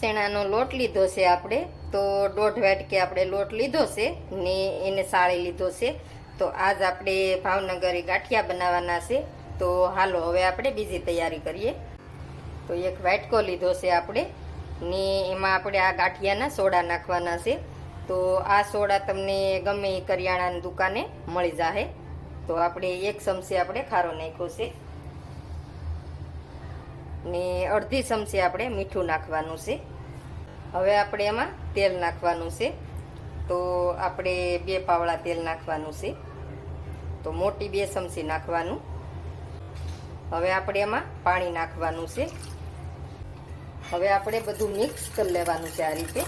શેણાનો લોટ લીધો છે આપણે. તો દોઢ વાટકે આપણે લોટ લીધો છે ને એને સાળી લીધો છે. તો આજ આપણે ભાવનગરી ગાંઠિયા બનાવવાના છે. તો હાલો હવે આપણે બીજી તૈયારી કરીએ. તો એક વાટકો લીધો છે આપણે ને એમાં આપણે આ ગાંઠિયાના સોડા નાખવાના છે. તો આ સોડા તમને ગમે એ કરિયાણાની દુકાને મળી જાહે. તો આપણે એક ચમચી આપણે ખારો નાખ્યો છે. ને અડધી ચમચી આપણે મીઠું નાખવાનું છે. હવે આપણે એમાં તેલ નાખવાનું છે. તો આપણે બે પાવડા તેલ નાખવાનું છે. તો મોટી બે ચમચી નાખવાનું. હવે આપણે એમાં પાણી નાખવાનું છે. હવે આપણે બધું મિક્સ કરી લેવાનું છે આ રીતે.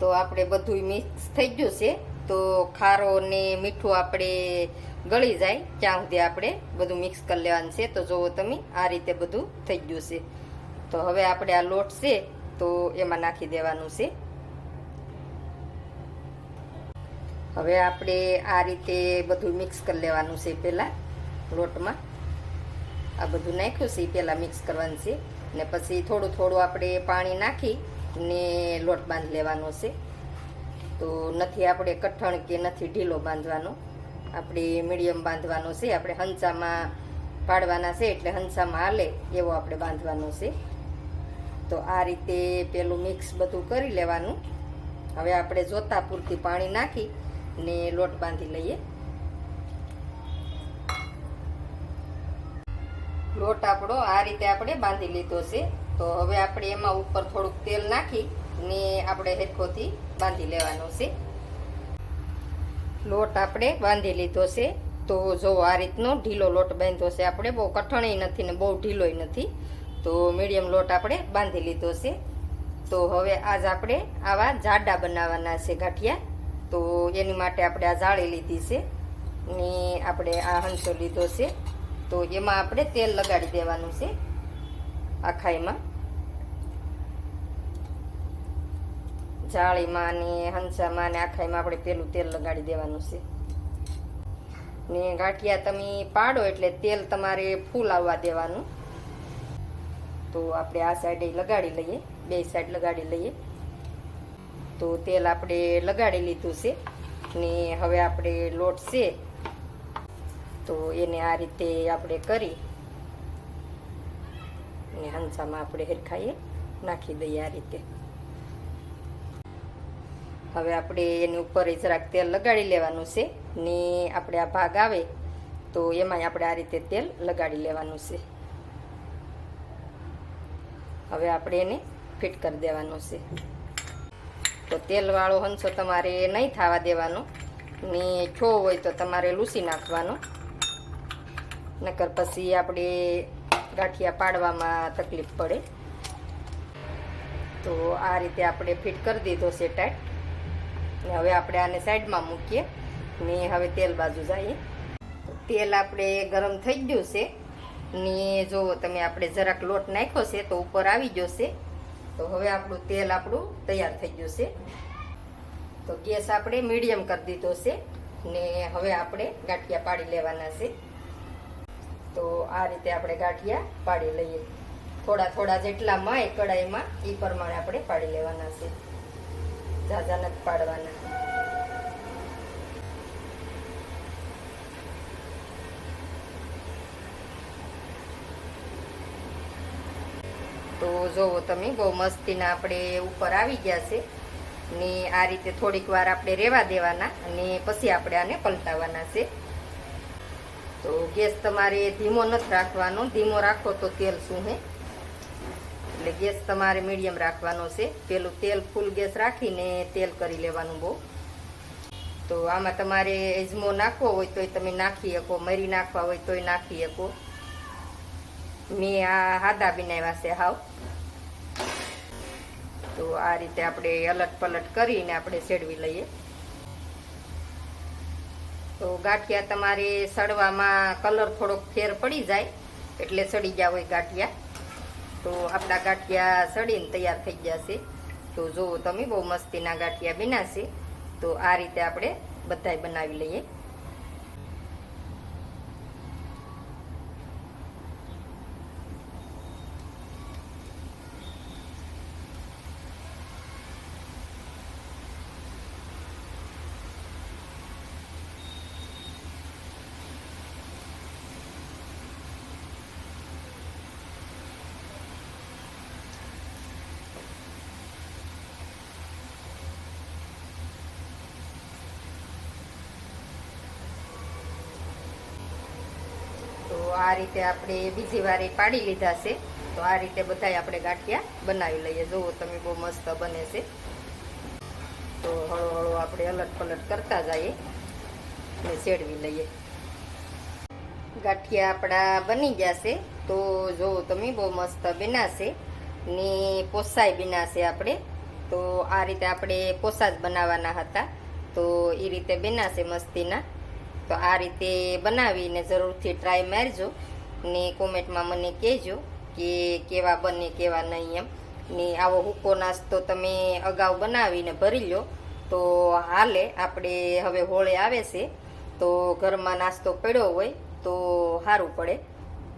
તો આપણે બધું મિક્સ થઈ ગયું છે. તો ખારો ને મીઠું આપણે ગળી જાય ત્યાં સુધી આપણે બધું મિક્સ કરી લેવાનું છે. તો જુઓ તમે, આ રીતે બધું થઈ ગયું છે. તો હવે આપણે આ લોટ છે, તો એમાં નાખી દેવાનું છે. હવે આપણે આ રીતે બધું મિક્સ કરી લેવાનું છે પહેલાં લોટમાં. આ બધું નાખ્યું છે પહેલાં મિક્સ કરવાનું છે. ને પછી થોડું થોડું આપણે પાણી નાખી ને લોટ બાંધી લેવાનો છે. તો નથી આપણે કઠણ કે નથી ઢીલો બાંધવાનો. આપણે મીડિયમ બાંધવાનો છે, આપણે હંચામાં પાડવાના છે, એટલે હંસામાં હાલે એવો આપણે બાંધવાનો છે. તો આ રીતે પેલું મિક્સ બધું કરી લેવાનું. હવે આપણે જોતા પૂરતી પાણી નાખી ને લોટ બાંધી લઈએ. લોટ આપણો આ રીતે આપણે બાંધી લીધો છે. તો હવે આપણે એમાં ઉપર થોડુંક તેલ નાખી ને આપણે હેરખોથી બાંધી લેવાનો છે. લોટ આપણે બાંધી લીધો છે. તો જો આ રીતનો ઢીલો લોટ બાંધ્યો છે આપણે, બહુ કઠણય નથી ને બહુ ઢીલોય નથી. તો મીડિયમ લોટ આપણે બાંધી લીધો છે. તો હવે આજ આપણે આવા જાડા બનાવવાના છે ગાંઠિયા. તો એની માટે આપણે આ જાળી લીધી છે. ને આપણે આ હંસો લીધો છે. તો એમાં આપણે તેલ લગાડી દેવાનું છે. આખાઈમાં જાળીમાં ને હંસામાં ને આખાઈમાં આપણે પેલું તેલ લગાડી દેવાનું છે. ને ગાંઠિયા તમે પાડો એટલે તેલ તમારે ફૂલ આવવા દેવાનું. તો આપણે આ સાઈડે લગાડી લઈએ, બે સાઈડ લગાડી લઈએ. તો તેલ આપણે લગાડી લીધું છે ને હવે આપણે લોટ છે. તો એને આ રીતે આપણે કરી ને હંસામાં આપણે હેરખાઈએ, નાખી દઈએ આ રીતે. હવે આપણે એની ઉપર જરાક તેલ લગાડી લેવાનું છે ને આપણે આ ભાગ આવે તો એમાંય આપણે આ રીતે તેલ લગાડી લેવાનું છે. હવે આપણે એને ફિટ કરી દેવાનું છે. તો તેલવાળો હંસો તમારે નહીં થવા દેવાનો. ને છો હોય તો તમારે લૂસી નાખવાનો. નકર પછી આપણે ગાંઠિયા પાડવામાં તકલીફ પડે. તો આ રીતે આપણે ફિટ કરી દીધો છે ટાઈટ. ને હવે આપણે આને સાઈડમાં મૂકીએ ને હવે તેલ બાજુ જઈએ. તેલ આપણે ગરમ થઈ ગયું છે ને જો તમે આપણે જરાક લોટ નાખ્યો છે તો ઉપર આવી ગયો છે. તો હવે આપણું તેલ આપણું તૈયાર થઈ ગયું છે. તો ગેસ આપણે મીડિયમ કરી દીધો છે ને હવે આપણે ગાંઠિયા પાડી લેવાના છે. તો આ રીતે આપણે ગાંઠિયા પાડી લઈએ. થોડા થોડા જેટલા મય કડાઈમાં એ પ્રમાણે આપણે પાડી લેવાના છે. ઝાઝા નથી પાડવાના. તો જોવો તમે, બહુ મસ્તીના આપણે ઉપર આવી ગયા છે. ને આ રીતે થોડીક વાર આપણે રેવા દેવાના અને પછી આપણે આને પલટાવવાના છે. તો ગેસ તમારે ધીમો નથી રાખવાનો. ધીમો રાખો તો તેલ શું હે એટલે ગેસ તમારે મીડિયમ રાખવાનો છે. પેલું તેલ ફૂલ ગેસ રાખીને તેલ કરી લેવાનું બહુ. તો આમાં તમારે એજમો નાખવો હોય તોય તમે નાખી શકો, મરી નાખવા હોય તોય નાખી શકો. મેં આ હાદા બનાવ્યા છે હાવ. તો આ રીતે આપણે અલટ પલટ કરીને આપણે સેડવી લઈએ. તો ગાંઠિયા તમારે સડવામાં કલર થોડોક ફેર પડી જાય, એટલે સડી ગયા હોય ગાંઠિયા. તો આપણા ગાંઠિયા સડીને તૈયાર થઈ ગયા છે. તો જુઓ તમે બહુ મસ્તીના ગાંઠિયા બનાવશે તો આ રીતે આપણે બધાય બનાવી લઈએ. આ રીતે આપણે બીજી વારી પાડી લીધા છે. તો આ રીતે બધાય આપણે ગાંઠિયા બનાવી લઈએ. જુઓ તમે બહુ મસ્ત બને છે. તો હળો હળો આપણે અલટ પલટ કરતા જઈએ અને શેડવી લઈએ. ગાંઠિયા આપણા બની ગયા છે. તો જો તમે બહુ મસ્ત બનાશે ને પોસાય બનાશે આપણે. તો આ રીતે આપણે પોસા જ બનાવવાના હતા. તો એ રીતે બનાશે મસ્તીના. તો આ રીતે બનાવીને જરૂરથી ટ્રાય મારજો ને કોમેન્ટમાં મને કહેજો કે કેવા બને કેવા નહીં એમ. ને આવો હુકો નાસ્તો તમે અગાઉ બનાવીને ભરી લો. તો હાલે આપણે હવે હોળે આવે છે. તો ઘરમાં નાસ્તો પડ્યો હોય તો સારું પડે.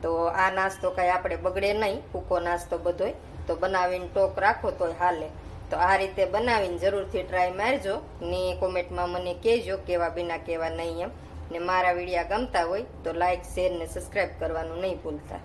તો આ નાસ્તો કાંઈ આપણે બગડે નહીં હુકો નાસ્તો બધોય તો બનાવીને ટોક રાખો તોય હાલે. તો આ રીતે બનાવીને જરૂરથી ટ્રાય મારજો ને કોમેન્ટમાં મને કહેજો કેવા બિના કેવા નહીં એમ. ને મારા વિડીયા ગમતા હોય તો લાઈક શેર ને સબસ્ક્રાઈબ કરવાનું નહીં ભૂલતા.